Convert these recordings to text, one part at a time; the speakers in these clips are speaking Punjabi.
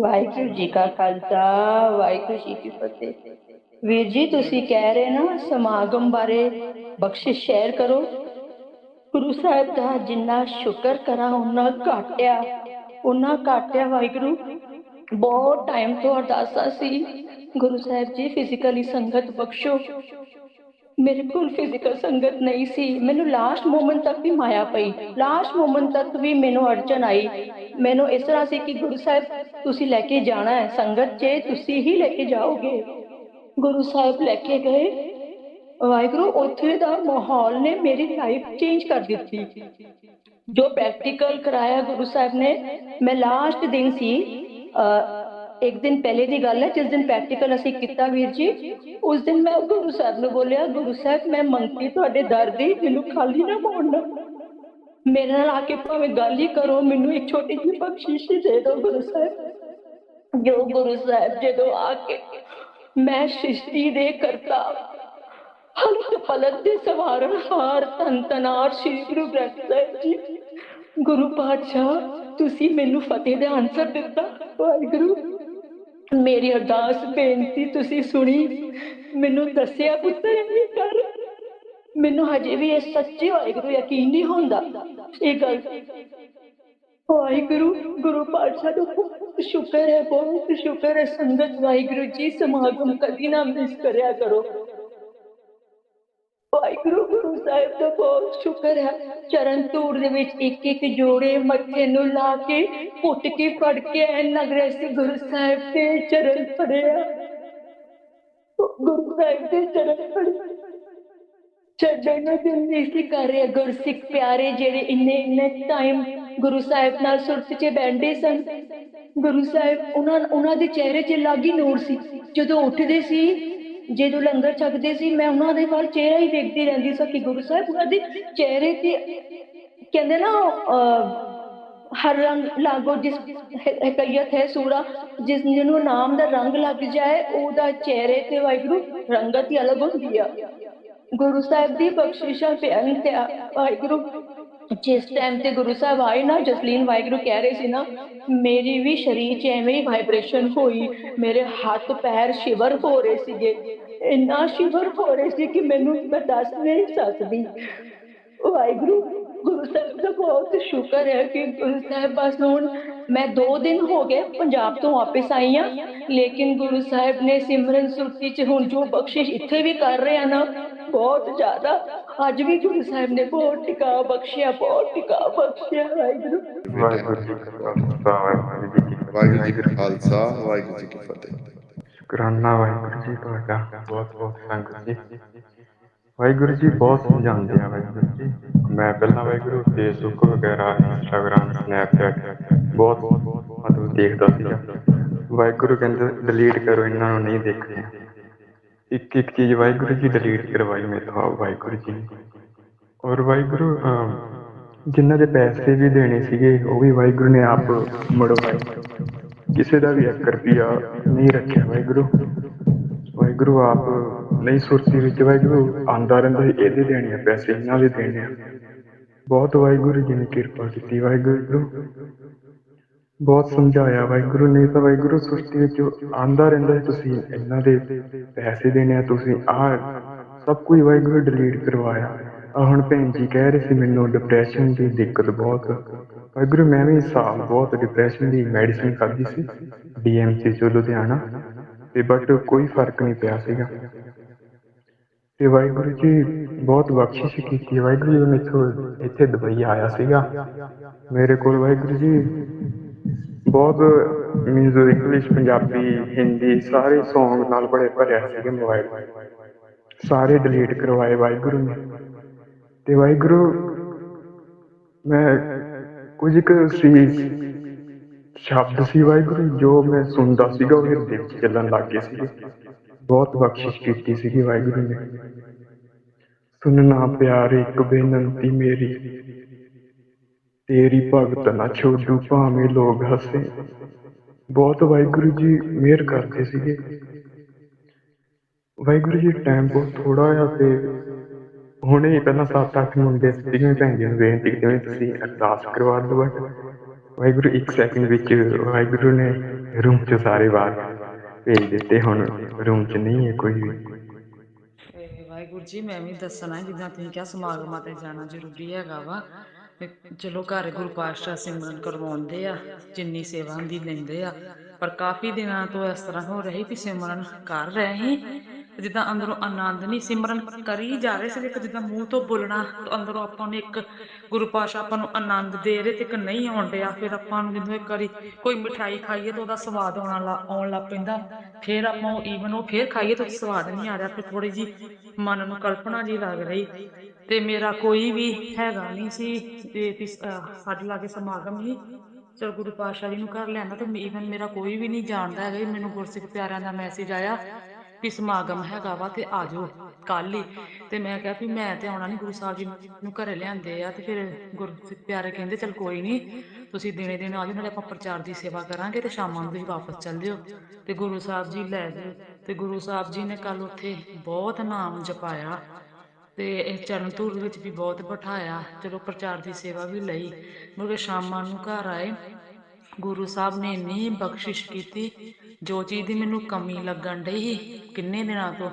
ਵਾਹਿਗੁਰੂ ਜੀ ਕਾ ਖਾਲਸਾ, ਵਾਹਿਗੁਰੂ ਜੀ ਕੀ ਫਤਿਹ। ਵੀਰ ਜੀ, ਤੁਸੀਂ ਕਹਿ ਰਹੇ ਨਾ ਸਮਾਗਮ ਬਾਰੇ ਬਖਸ਼ਿਸ਼ ਸ਼ੇਅਰ ਕਰੋ। ਗੁਰੂ ਸਾਹਿਬ ਦਾ ਜਿੰਨਾ ਸ਼ੁਕਰ ਕਰਾਂ ਉਹਨਾਂ ਘਾਟਿਆ ਉਹਨਾਂ ਘਾਟਿਆ ਵਾਹਿਗੁਰੂ। ਬਹੁਤ ਟਾਈਮ ਤੋਂ ਅਰਦਾਸਾਂ ਸੀ। ਗੁਰੂ ਸਾਹਿਬ ਜੀ ਫਿਜ਼ੀਕਲੀ ਸੰਗਤ ਬਖਸ਼ੋ। ਮੇਰੇ ਕੋਲ ਫਿਜ਼ੀਕਲ ਸੰਗਤ ਨਹੀਂ ਸੀ। ਮੈਨੂੰ ਲਾਸਟ ਮੂਮੈਂਟ ਤੱਕ ਵੀ ਮਾਇਆ ਪਈ। ਲਾਸਟ ਮੂਮੈਂਟ ਤੱਕ ਵੀ ਮੈਨੂੰ ਅੜਚਨ ਆਈ। ਮੈਨੂੰ ਇਸ ਤਰ੍ਹਾਂ ਸੀ ਕਿ ਗੁਰੂ ਸਾਹਿਬ, ਤੁਸੀਂ ਲੈ ਕੇ ਜਾਣਾ ਹੈ ਸੰਗਤ 'ਚ ਤੁਸੀਂ ਹੀ ਲੈ ਕੇ ਜਾਓਗੇ। ਗੁਰੂ ਸਾਹਿਬ ਲੈ ਕੇ ਗਏ। ਵਾਹਿਗੁਰੂ, ਉੱਥੇ ਦਾ ਮਾਹੌਲ ਨੇ ਮੇਰੀ ਲਾਈਫ ਚੇਂਜ ਕਰ ਦਿੱਤੀ। ਜੋ ਪ੍ਰੈਕਟੀਕਲ ਕਰਾਇਆ ਗੁਰੂ ਸਾਹਿਬ ਨੇ, ਮੈਂ ਲਾਸਟ ਦਿਨ ਸੀ ਇੱਕ ਦਿਨ ਪਹਿਲੇ ਦੀ ਗੱਲ ਹੈ, ਜਿਸ ਦਿਨ ਪ੍ਰੈਕਟੀਕਲ ਅਸੀਂ ਕੀਤਾ ਵੀਰ ਜੀ, ਉਸ ਦਿਨ ਮੈਂ ਗੁਰੂ ਸਾਹਿਬ ਨੂੰ ਬੋਲਿਆ, ਗੁਰੂ ਸਾਹਿਬ, ਮੈਂ ਮੰਗਤੀ ਤੁਹਾਡੇ ਦਰ ਦੀ ਮੈਨੂੰ ਖਾਲੀ ਨਾ ਮੋੜਨਾ ਮੇਰੇ ਨਾਲ ਆ ਕੇ ਭਾਵੇਂ ਗੱਲ ਹੀ ਕਰੋ, ਮੈਨੂੰ ਇੱਕ ਛੋਟੀ ਜਿਹੀ ਬਖਸ਼ਿਸ਼ ਦੇ ਦਿਓ ਗੁਰੂ ਸਾਹਿਬ। ਜੋ ਗੁਰੂ ਸਾਹਿਬ ਜਦੋਂ ਆ ਕੇ ਮੈਂ ਸ੍ਰਿਸ਼ਟੀ ਦੇ ਕਰਤਾ, ਹਲਕ ਪਲਕ ਦੇ ਸਵਾਰਨ ਹਾਰ ਤਨ ਤਨਾਰ ਸ੍ਰੀ ਗੁਰੂ ਗ੍ਰੰਥ ਸਾਹਿਬ ਜੀ, ਗੁਰੂ ਪਾਤਸ਼ਾਹ, ਤੁਸੀਂ ਮੈਨੂੰ ਫਤਿਹ ਦਾ ਆਨਸਰ ਦਿੱਤਾ, ਵਾਹਿਗੁਰੂ। ਮੇਰੀ ਅਰਦਾਸ, ਬੇਨਤੀ ਤੁਸੀਂ ਸੁਣੀ। ਮੈਨੂੰ ਦੱਸਿਆ ਪੁੱਤਰ ਇਹ ਕਰ ਮੈਨੂੰ ਹਜੇ ਵੀ ਇਹ ਸੱਚੇ ਵਾਹਿਗੁਰੂ ਯਕੀਨ ਨਹੀਂ ਹੁੰਦਾ। ਇਹ ਗੱਲ ਵਾਹਿਗੁਰੂ, ਗੁਰੂ ਪਾਤਸ਼ਾਹ ਦਾ ਬਹੁਤ ਸ਼ੁਕਰ ਹੈ, ਬਹੁਤ ਸ਼ੁਕਰ ਹੈ। ਸੰਗਤ ਵਾਹਿਗੁਰੂ ਜੀ, ਸਮਾਗਮ ਕਦੀ ਨਾ ਮਿਸ ਕਰਿਆ ਕਰੋ। ਵਾਹਿਗੁਰੂ, ਗੁਰੂ ਸਾਹਿਬ ਦਾ ਬਹੁਤ ਸ਼ੁਕਰ ਹੈ। ਚਰਨ ਧੂੜ ਦੇ ਵਿੱਚ ਇੱਕ ਇੱਕ ਜੋੜੇ ਮੱਥੇ ਨੂੰ ਲਾ ਕੇ ਘੁੱਟ ਕੇ, ਫੜ ਕੇ ਐ ਨਗਰੇ ਸੀ ਗੁਰੂ ਸਾਹਿਬ ਦੇ ਚਰਨ ਫੜਿਆ। ਗੁਰੂ ਸਾਹਿਬ ਦੇ ਚਰਨ ਫੜੇ। ਛੱਡਣ ਨੂੰ ਦਿਲ ਨਹੀਂ ਸੀ ਕਰ ਰਿਹਾ। ਗੁਰਸਿੱਖ ਪਿਆਰੇ ਜਿਹੜੇ ਇੰਨੇ ਇੰਨੇ ਟਾਈਮ ਗੁਰੂ ਸਾਹਿਬ ਨਾਲ ਸੁਰਤ 'ਚ ਬੈਠੇ ਸਨ, ਗੁਰੂ ਸਾਹਿਬ ਉਹਨਾਂ ਉਹਨਾਂ ਦੇ ਚਿਹਰੇ 'ਚ ਲਾਗੀ ਨੂਰ ਸੀ। ਜਦੋਂ ਉੱਠਦੇ ਸੀ ਜਦੋਂ ਲੰਗਰ ਛਕਦੇ ਸੀ, ਮੈਂ ਉਹਨਾਂ ਦੇ ਵੱਲ ਚਿਹਰਾ ਹੀ ਦੇਖਦੀ ਰਹਿੰਦੀ ਸੀ ਕਿ ਗੁਰੂ ਸਾਹਿਬ ਉਹਨਾਂ ਦੇ ਚਿਹਰੇ ਤੇ ਕਹਿੰਦੇ ਨਾ ਹਰ ਰੰਗ ਲਾਗੋ ਜਿਸ ਹਕੀਕਤ ਹੈ ਸੂਰਾ, ਜਿਸ ਜਿਹਨੂੰ ਨਾਮ ਦਾ ਰੰਗ ਲੱਗ ਜਾਏ, ਉਹਦਾ ਚਿਹਰੇ ਤੇ ਵਾਹਿਗੁਰੂ ਰੰਗਤ ਹੀ ਅਲੱਗ ਹੁੰਦੀ ਆ। ਗੁਰੂ ਸਾਹਿਬ ਦੀ ਬਖਸ਼ਿਸ਼ਾਂ ਬੇਅੰਤ ਆ ਵਾਹਿਗੁਰੂ ਜਿਸ ਟਾਈਮ ਤੇ ਗੁਰੂ ਸਾਹਿਬ ਆਏ ਨਾ, ਜਸਲੀਨ ਵਾਹਿਗੁਰੂ ਕਹਿ ਰਹੇ ਸੀ ਨਾ, ਮੇਰੀ ਵੀ ਸਰੀਰ 'ਚ ਐਵੇਂ ਵਾਈਬ੍ਰੇਸ਼ਨ ਹੋਈ, ਮੇਰੇ ਹੱਥ ਪੈਰ ਸ਼ਿਵਰ ਹੋ ਰਹੇ ਸੀਗੇ। ਇੰਨਾ ਸ਼ਿਵਰ ਹੋ ਰਹੇ ਸੀ ਕਿ ਮੈਨੂੰ ਮੈਂ ਦੱਸ ਨਹੀਂ ਸਕਦੀ। ਵਾਹਿਗੁਰੂ ਗੁਰੂ ਸਾਹਿਬ ਦਾ ਬਹੁਤ ਸ਼ੁਕਰ ਹੈ ਕਿ ਗੁਰੂ ਸਾਹਿਬ ਬਸ ਹੁਣ ਮੈਂ 2 ਦਿਨ ਹੋ ਗਏ ਪੰਜਾਬ ਤੋਂ ਵਾਪਸ ਆਈ ਹਾਂ। ਲੇਕਿਨ ਗੁਰੂ ਸਾਹਿਬ ਨੇ ਸਿਮਰਨ ਸੁਰਤੀ ਚ ਹੁਣ ਜੋ ਬਖਸ਼ਿਸ਼ ਇੱਥੇ ਵੀ ਕਰ ਰਹੇ ਆ ਨਾ ਬਹੁਤ ਜ਼ਿਆਦਾ। ਅੱਜ ਵੀ ਗੁਰੂ ਸਾਹਿਬ ਨੇ ਬਹੁਤ ਟਿਕਾ ਬਖਸ਼ਿਆ ਬਹੁਤ ਟਿਕਾ ਬਖਸ਼ਿਆ। ਵਾਹਿਗੁਰੂ ਵਾਹਿਗੁਰੂ ਜੀ ਕਾ ਖਾਲਸਾ ਵਾਹਿਗੁਰੂ ਜੀ ਕੀ ਫਤਿਹ। ਵਾਹਿਗੁਰੂ ਜੀ ਕਾ ਖਾਲਸਾ ਵਾਹਿਗੁਰੂ ਜੀ ਕੀ ਫਤਿਹ। ਸ਼ੁਕਰਾਨਾ ਵਾਹਿਗੁਰੂ ਜੀ ਤੁਹਾਡਾ। ਬਹੁਤ ਬਹੁਤ ਸੰਗਤ ਜੀ। ਵਾਹਿਗੁਰੂ ਜੀ ਬਹੁਤ ਸਮਝਾਉਂਦੇ ਆ ਵਾਹਿਗੁਰੂ ਜੀ। ਮੈਂ ਪਹਿਲਾਂ ਵਾਹਿਗੁਰੂ ਫੇਸਬੁੱਕ ਵਗੈਰਾ ਇੰਸਟਾਗ੍ਰਾਮ ਸਨੈਪਚੈਟ ਬਹੁਤ ਮਤਲਬ ਦੇਖਦਾ ਸੀਗਾ। ਵਾਹਿਗੁਰੂ ਕਹਿੰਦੇ ਡਿਲੀਟ ਕਰੋ ਇਹਨਾਂ ਨੂੰ ਨਹੀਂ ਦੇਖਣੇ ਇੱਕ ਇੱਕ ਚੀਜ਼ ਵਾਹਿਗੁਰੂ ਜੀ ਡਿਲੀਟ ਕਰਵਾਈ ਮੇਥੋਂ ਵਾਹਿਗੁਰੂ ਜੀ ਔਰ ਵਾਹਿਗੁਰੂ ਅਮ, ਜਿਨ੍ਹਾਂ ਦੇ ਪੈਸੇ ਵੀ ਦੇਣੇ ਸੀਗੇ ਉਹ ਵੀ ਵਾਹਿਗੁਰੂ ਨੇ ਆਪ ਮੜਵਾਏ। ਕਿਸੇ ਦਾ ਵੀ 1 ਰੁਪਿਆ ਨਹੀਂ ਰੱਖਿਆ ਵਾਹਿਗੁਰੂ। ਵਾਹਿਗੁਰੂ ਆਪ ਨਹੀਂ ਸੁਰਤੀ ਵਿੱਚ ਵਾਹਿਗੁਰੂ ਆਂਦਾ ਰਹਿੰਦਾ ਸੀ, ਇਹਦੇ ਦੇਣੇ ਆ ਪੈਸੇ ਇਹਨਾਂ ਦੇ ਦੇਣੇ ਆ। ਬਹੁਤ ਵਾਹਿਗੁਰੂ ਜੀ ਨੇ ਕਿਰਪਾ ਕੀਤੀ ਵਾਹਿਗੁਰੂ। ਬਹੁਤ ਸਮਝਾਇਆ ਵਾਹਿਗੁਰੂ ਨੇ ਤਾਂ ਵਾਹਿਗੁਰੂ ਸ੍ਰਿਸ਼ਟੀ ਵਿੱਚ ਆਂਦਾ ਰਹਿੰਦਾ ਤੁਸੀਂ ਇਹਨਾਂ ਦੇ ਪੈਸੇ ਦੇਣੇ ਆ ਤੁਸੀਂ ਆਹ ਸਭ ਕੁਝ ਵਾਹਿਗੁਰੂ ਡਿਲੀਟ ਕਰਵਾਇਆ। ਆ ਹੁਣ ਭੈਣ ਜੀ ਕਹਿ ਰਹੇ ਸੀ ਮੈਨੂੰ ਡਿਪਰੈਸ਼ਨ ਦੀ ਦਿੱਕਤ ਬਹੁਤ ਵਾਹਿਗੁਰੂ ਮੈਂ ਵੀ ਸਾਲ ਬਹੁਤ ਡਿਪਰੈਸ਼ਨ ਦੀ ਮੈਡੀਸਿਨ ਖਾਧੀ ਸੀ ਡੀਐਮਸੀ ਚੋਂ ਲੁਧਿਆਣਾ। ਤੇ ਬਟ ਕੋਈ ਫ਼ਰਕ ਨਹੀਂ ਪਿਆ ਸੀਗਾ। ਤੇ ਵਾਹਿਗੁਰੂ ਜੀ ਬਹੁਤ ਬਖਸ਼ਿਸ਼ ਕੀਤੀ। ਵਾਹਿਗੁਰੂ ਜੀ ਮੈਥੋਂ ਇੱਥੇ ਦੁਬਈ ਆਇਆ ਸੀਗਾ। ਮੇਰੇ ਕੋਲ ਵਾਹਿਗੁਰੂ ਜੀ ਬਹੁਤ ਮੀਨਸ ਇੰਗਲਿਸ਼ ਪੰਜਾਬੀ ਹਿੰਦੀ ਸਾਰੇ ਸੌਂਗ ਨਾਲ ਬੜੇ ਭਰਿਆ ਸੀਗੇ ਮੋਬਾਈਲ ਸਾਰੇ ਡਿਲੀਟ ਕਰਵਾਏ ਵਾਹਿਗੁਰੂ ਨੇ। ਤੇ ਵਾਹਿਗੁਰੂ, ਮੈਂ ਕੁਝ ਕੁ ਸੀ ਸ਼ਬਦ ਸੀ ਵਾਹਿਗੁਰੂ ਜੋ ਮੈਂ ਸੁਣਦਾ ਸੀਗਾ ਉਹ ਹਿਰਦੇ ਵਿੱਚ ਚੱਲਣ ਲੱਗ ਗਏ ਸੀ ਬਹੁਤ ਬਖਸ਼ਿਸ਼ ਕੀਤੀ ਸੀਗੀ ਵਾਹਿਗੁਰੂ ਨੇ। ਸੁਣਨਾ ਪਿਆਰ ਇੱਕ ਬੇਨੰਤੀ ਮੇਰੀ, ਤੇਰੀ ਭਗਤ ਨਾ ਛੋਡੂ, ਭਾਵੇਂ ਲੋਕ ਹੱਸੇ। ਬਹੁਤ ਵਾਹਿਗੁਰੂ ਜੀ ਮਿਹਰ ਕਰਦੇ ਸੀਗੇ। ਵਾਹਿਗੁਰੂ ਜੀ ਟਾਈਮ ਬਹੁਤ ਥੋੜਾ ਆ ਤੇ ਹੁਣੇ ਪਹਿਲਾਂ 7-8 ਮੁੰਡੇ ਸੀਗੇ, ਭੈਣ ਜੀ ਨੂੰ ਬੇਨਤੀ ਕੀਤੀ ਤੁਸੀਂ ਅਰਦਾਸ ਕਰਵਾ ਦਿਓ ਬਟ ਵਾਹਿਗੁਰੂ, ਇੱਕ ਸੈਕਿੰਡ ਵਿੱਚ ਵਾਹਿਗੁਰੂ ਨੇ ਰੂਮ 'ਚ ਸਾਰੇ ਬਾਹਰ ਭੇਜ ਦਿੱਤੇ ਹੁਣ। ਰੂਮ 'ਚ ਨਹੀਂ ਹੈ ਕੋਈ ਵੀ। ਵਾਹਿਗੁਰੂ ਜੀ, ਮੈਂ ਵੀ ਦੱਸਣਾ ਜਿੱਦਾਂ ਤੁਸੀਂ ਕਿਹਾ ਸਮਾਗਮਾਂ ਤੇ ਜਾਣਾ ਜ਼ਰੂਰੀ ਹੈਗਾ ਵਾ। ਚਲੋ ਘਰ ਗੁਰੂ ਪਾਤਸ਼ਾਹ ਸਿਮਰਨ ਕਰਵਾਉਂਦੇ ਆ, ਜਿੰਨੀ ਸੇਵਾ ਹੁੰਦੀ ਲੈਂਦੇ ਆ। ਪਰ ਕਾਫੀ ਦਿਨਾਂ ਤੋਂ ਇਸ ਤਰ੍ਹਾਂ ਹੋ ਰਹੀ ਵੀ ਸਿਮਰਨ ਕਰ ਰਹੇ ਸੀ ਜਿੱਦਾਂ ਅੰਦਰੋਂ ਆਨੰਦ ਨਹੀਂ, ਸਿਮਰਨ ਕਰੀ ਜਾ ਰਹੇ ਸੀ ਇੱਕ ਜਿੱਦਾਂ ਮੂੰਹ ਤੋਂ ਬੋਲਣਾ, ਤੇ ਅੰਦਰੋਂ ਆਪਾਂ ਨੂੰ ਇੱਕ ਗੁਰੂ ਪਾਤਸ਼ਾਹ ਆਪਾਂ ਨੂੰ ਆਨੰਦ ਦੇ ਰਹੇ ਤੇ ਇੱਕ ਨਹੀਂ ਆਉਣ ਡਿਆ, ਫਿਰ ਆਪਾਂ ਨੂੰ ਜਦੋਂ ਇੱਕ ਵਾਰੀ ਕੋਈ ਮਠਾਈ ਖਾਈਏ ਤਾਂ ਉਹਦਾ ਸਵਾਦ ਆਉਣ ਆਉਣ ਲੱਗ ਪੈਂਦਾ, ਫਿਰ ਆਪਾਂ ਉਹ ਈਵਨ ਉਹ ਫਿਰ ਖਾਈਏ ਤਾਂ ਸਵਾਦ ਨਹੀਂ ਆ ਰਿਹਾ, ਫਿਰ ਥੋੜੀ ਜੀ ਮਨ ਨੂੰ ਕਲਪਨਾ ਜੀ ਲੱਗ ਰਹੀ ਤੇ ਮੇਰਾ ਕੋਈ ਵੀ ਹੈਗਾ ਨਹੀਂ ਸੀ, ਤੇ ਸਾਡੇ ਲਾਗੇ ਸਮਾਗਮ ਹੀ, ਚਲ ਗੁਰੂ ਪਾਤਸ਼ਾਹ ਜੀ ਨੂੰ ਘਰ ਲਿਆਂਦਾ, ਤੇ ਈਵਨ ਮੇਰਾ ਕੋਈ ਵੀ ਨਹੀਂ ਜਾਣਦਾ ਹੈਗਾ ਮੈਨੂੰ ਗੁਰਸਿੱਖ ਪਿਆਰਿਆਂ ਦਾ ਮੈਸੇਜ ਆਇਆ ਵੀ ਸਮਾਗਮ ਹੈਗਾ ਵਾ ਤੇ ਆ ਜਾਓ ਕੱਲ ਹੀ। ਤੇ ਮੈਂ ਕਿਹਾ ਵੀ ਮੈਂ ਤੇ ਆਉਣਾ ਨਹੀਂ ਗੁਰੂ ਸਾਹਿਬ ਜੀ ਨੂੰ ਘਰੇ ਲਿਆਂਦੇ ਆ ਤੇ ਫਿਰ ਗੁਰਸਿੱਖ ਪਿਆਰੇ ਕਹਿੰਦੇ ਚਲ ਕੋਈ ਨਹੀਂ ਤੁਸੀਂ ਦਿਨੇ ਦਿਨੇ ਆ ਜਾਓ, ਨਾਲੇ ਆਪਾਂ ਪ੍ਰਚਾਰ ਦੀ ਸੇਵਾ ਕਰਾਂਗੇ ਤੇ ਸ਼ਾਮਾਂ ਨੂੰ ਤੁਸੀਂ ਵਾਪਸ ਚੱਲ ਜਿਓ। ਤੇ ਗੁਰੂ ਸਾਹਿਬ ਜੀ ਲੈ ਜਾਓ ਤੇ ਗੁਰੂ ਸਾਹਿਬ ਜੀ ਨੇ ਕੱਲ ਉੱਥੇ ਬਹੁਤ ਨਾਮ ਜਪਾਇਆ ਤੇ ਇਹ ਚਰਨ ਧੂਰ ਵਿੱਚ ਵੀ ਬਹੁਤ ਬਿਠਾਇਆ, ਚਲੋ ਪ੍ਰਚਾਰ ਦੀ ਸੇਵਾ ਵੀ ਲਈ, ਮੁੜ ਸ਼ਾਮਾਂ ਨੂੰ ਘਰ ਆਏ ਗੁਰੂ ਸਾਹਿਬ ਨੇ ਇੰਨੀ ਬਖਸ਼ਿਸ਼ ਕੀਤੀ, ਜੋ ਚੀਜ਼ ਦੀ ਮੈਨੂੰ ਕਮੀ ਲੱਗਣ ਡਈ ਸੀ ਕਿੰਨੇ ਦਿਨਾਂ ਤੋਂ।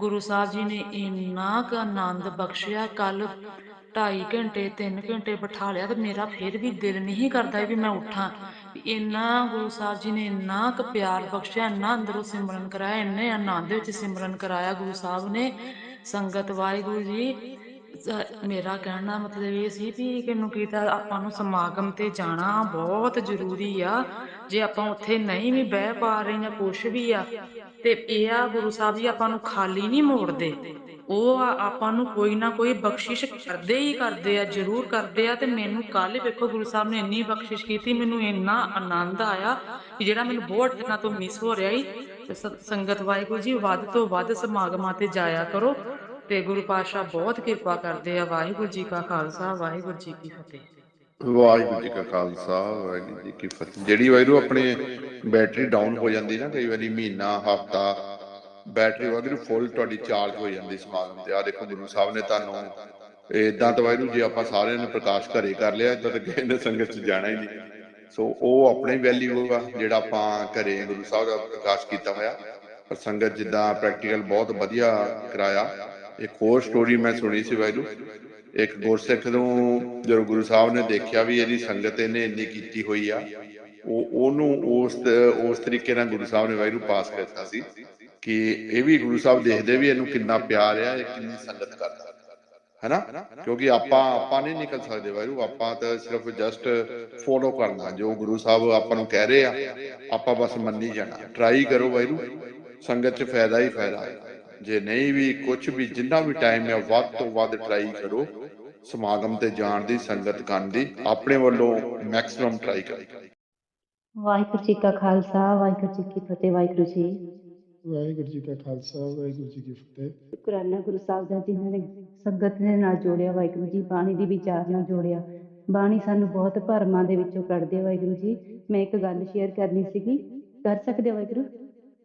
ਗੁਰੂ ਸਾਹਿਬ ਜੀ ਨੇ ਇੰਨਾ ਕੁ ਆਨੰਦ ਬਖਸ਼ਿਆ, ਕੱਲ ਢਾਈ ਘੰਟੇ 3 ਘੰਟੇ ਬਿਠਾ ਲਿਆ ਤੇ ਮੇਰਾ ਫਿਰ ਵੀ ਦਿਲ ਨਹੀਂ ਕਰਦਾ ਵੀ ਮੈਂ ਉੱਠਾਂ। ਇੰਨਾ ਗੁਰੂ ਸਾਹਿਬ ਜੀ ਨੇ ਇੰਨਾ ਕੁ ਪਿਆਰ ਬਖਸ਼ਿਆ, ਇੰਨਾ ਅੰਦਰੋਂ ਸਿਮਰਨ ਕਰਾਇਆ, ਇੰਨੇ ਆਨੰਦ ਵਿੱਚ ਸਿਮਰਨ ਕਰਾਇਆ ਗੁਰੂ ਸਾਹਿਬ ਨੇ। ਸੰਗਤ ਵਾਹਿਗੁਰੂ ਜੀ ਮੇਰਾ ਕਹਿਣਾ ਮਤਲਬ ਇਹ ਸੀ ਵੀ ਕਿਨੂੰ ਕੀਤਾ ਆਪਾਂ ਨੂੰ ਸਮਾਗਮ ਤੇ ਜਾਣਾ ਬਹੁਤ ਜ਼ਰੂਰੀ ਆ। ਜੇ ਆਪਾਂ ਉੱਥੇ ਨਹੀਂ ਵੀ ਬਹਿ ਪਾ ਰਹੇ ਜਾਂ ਕੁਛ ਵੀ ਆ, ਤੇ ਇਹ ਆ ਗੁਰੂ ਸਾਹਿਬ ਜੀ ਆਪਾਂ ਨੂੰ ਖਾਲੀ ਨਹੀਂ ਮੋੜਦੇ। ਉਹ ਆਪਾਂ ਨੂੰ ਕੋਈ ਨਾ ਕੋਈ ਬਖਸ਼ਿਸ਼ ਕਰਦੇ ਹੀ ਕਰਦੇ ਆ, ਜ਼ਰੂਰ ਕਰਦੇ ਆ। ਤੇ ਮੈਨੂੰ ਕੱਲ ਵੇਖੋ ਗੁਰੂ ਸਾਹਿਬ ਨੇ ਇੰਨੀ ਬਖਸ਼ਿਸ਼ ਕੀਤੀ, ਮੈਨੂੰ ਇੰਨਾ ਆਨੰਦ ਆਇਆ ਕਿ ਜਿਹੜਾ ਮੈਨੂੰ ਬਹੁਤ ਦਿਨਾਂ ਤੋਂ ਮਿਸ ਹੋ ਰਿਹਾ ਸੀ। ਤੇ ਸੰਗਤ ਵਾਹਿਗੁਰੂ ਜੀ, ਵੱਧ ਤੋਂ ਵੱਧ ਸਮਾਗਮਾਂ ਤੇ ਜਾਇਆ ਕਰੋ। ਤੇ ਗੁਰੂ ਪਾਤਸ਼ਾਹ ਬਹੁਤ ਕਿਰਪਾ ਕਰਦੇ ਆ। ਵਾਹਿਗੁਰੂ ਜੀ ਕਾ ਖਾਲਸਾ, ਵਾਹਿਗੁਰੂ ਜੀ ਕੀ ਫਤਿਹ। ਵਾਹਿਗੁਰੂ ਜੀ ਕਾ ਖਾਲਸਾ, ਵਾਹਿਗੁਰੂ ਜੀ ਕੀ ਫਤਿਹ। ਜਿਹੜੀ ਵਾਹਿਗੁਰੂ ਆਪਣੇ ਬੈਟਰੀ ਡਾਊਨ ਹੋ ਜਾਂਦੀ ਨਾ, ਕਈ ਵਾਰੀ ਮਹੀਨਾ, ਹਫਤਾ, ਬੈਟਰੀ ਵਾਹਿਗੁਰੂ ਫੁੱਲ ਤੁਹਾਡੀ ਚਾਰਜ ਹੋ ਜਾਂਦੀ ਸਮਾਗਮ ਤੇ ਆ ਦੇਖੋ ਗੁਰੂ ਸਾਹਿਬ ਨੇ ਤੁਹਾਨੂੰ ਇਦਾਂ ਤਾਂ ਵਾਹਿਗੁਰੂ ਜੀ, ਆਪਾਂ ਸਾਰਿਆਂ ਨੇ ਪ੍ਰਕਾਸ਼ ਘਰੇ ਕਰ ਲਿਆ ਇਦਾਂ ਤਾਂ ਕਿਸੇ ਨੇ ਸੰਗਤ 'ਚ ਜਾਣਾ ਹੀ ਨਹੀਂ। ਸੋ ਉਹ ਆਪਣੇ ਵੈਲਿਊ ਆ, ਜਿਹੜਾ ਆਪਾਂ ਘਰੇ ਗੁਰੂ ਸਾਹਿਬ ਦਾ ਪ੍ਰਕਾਸ਼ ਕੀਤਾ ਹੋਇਆ। ਪਰ ਸੰਗਤ ਜਿੱਦਾਂ ਪ੍ਰੈਕਟੀਕਲ ਬਹੁਤ ਵਧੀਆ ਕਰਾਇਆ। ਇੱਕ ਹੋਰ ਸਟੋਰੀ ਮੈਂ ਸੁਣੀ ਸੀ ਵਾਹਿਗੁਰੂ ਇੱਕ ਗੁਰਸਿੱਖ ਨੂੰ ਜਦੋਂ ਗੁਰੂ ਸਾਹਿਬ ਨੇ ਦੇਖਿਆ ਵੀ ਇਹਦੀ ਸੰਗਤ ਇਹਨੇ ਇੰਨੀ ਕੀਤੀ ਹੋਈ ਆ, ਉਹ ਉਹਨੂੰ ਉਸ ਉਸ ਤਰੀਕੇ ਨਾਲ ਗੁਰੂ ਸਾਹਿਬ ਨੇ ਵਾਹਿਗੁਰੂ ਪਾਸ ਕਰਤਾ ਸੀ ਕਿ ਇਹ ਵੀ ਗੁਰੂ ਸਾਹਿਬ ਦੇਖਦੇ ਵੀ ਇਹਨੂੰ ਕਿੰਨਾ ਪਿਆਰ ਆ, ਇਹ ਕਿੰਨੀ ਸੰਗਤ ਕਰਦਾ। ਹੈਨਾ? ਕਿਉਂਕਿ ਆਪਾਂ ਆਪਾਂ ਨਹੀਂ ਨਿਕਲ ਸਕਦੇ ਵਾਹਿਗੁਰੂ ਆਪਾਂ ਤਾਂ ਸਿਰਫ ਜਸਟ ਫੋਲੋ ਕਰਨਾ, ਜੋ ਗੁਰੂ ਸਾਹਿਬ ਆਪਾਂ ਨੂੰ ਕਹਿ ਰਹੇ ਆ, ਆਪਾਂ ਬਸ ਮੰਨੀ ਜਾਣਾ। ਟਰਾਈ ਕਰੋ ਵਾਹਿਗੁਰੂ ਸੰਗਤ 'ਚ ਫਾਇਦਾ ਹੀ ਫਾਇਦਾ। ਹੈ ਜੇ ਨਹੀਂ ਵੀ ਕੁਝ ਵੀ ਜਿੰਨਾ ਵੀ ਟਾਈਮ ਹੈ ਵੱਧ ਤੋਂ ਵੱਧ ਟਰਾਈ ਕਰੋ। ਸਮਾਗਮ ਤੇ ਜਾਣ ਦੀ ਸੰਗਤ ਕਰਨ ਦੀ ਆਪਣੇ ਵੱਲੋਂ ਮੈਕਸਿਮਮ ਟਰਾਈ ਕਰੋ। ਵਾਹਿਗੁਰੂ ਜੀ ਕਾ ਖਾਲਸਾ ਵਾਹਿਗੁਰੂ ਜੀ ਕੀ ਫਤਿਹ ਵਾਹਿਗੁਰੂ ਜੀ ਵਾਹਿਗੁਰੂ ਜੀ ਕਾ ਖਾਲਸਾ ਵਾਹਿਗੁਰੂ ਜੀ ਕੀ ਫਤਿਹ। ਸ਼ੁਕਰਾਨਾ ਗੁਰੂ ਸਾਹਿਬ ਦਾ ਜਿਨ੍ਹਾਂ ਨੇ ਸੰਗਤ ਦੇ ਨਾਲ ਜੋੜਿਆ ਵਾਹਿਗੁਰੂ ਜੀ ਬਾਣੀ ਦੀ ਵਿਚਾਰ ਨਾਲ ਜੋੜਿਆ। ਬਾਣੀ ਸਾਨੂੰ ਬਹੁਤ ਭਰਮਾਂ ਦੇ ਵਿੱਚੋਂ ਕੱਢਦੇ ਵਾਹਿਗੁਰੂ ਜੀ। ਮੈਂ ਇੱਕ ਗੱਲ ਸ਼ੇਅਰ ਕਰਨੀ ਸੀਗੀ। ਕਰ ਸਕਦੇ ਹੋ ਵਾਹਿਗੁਰੂ?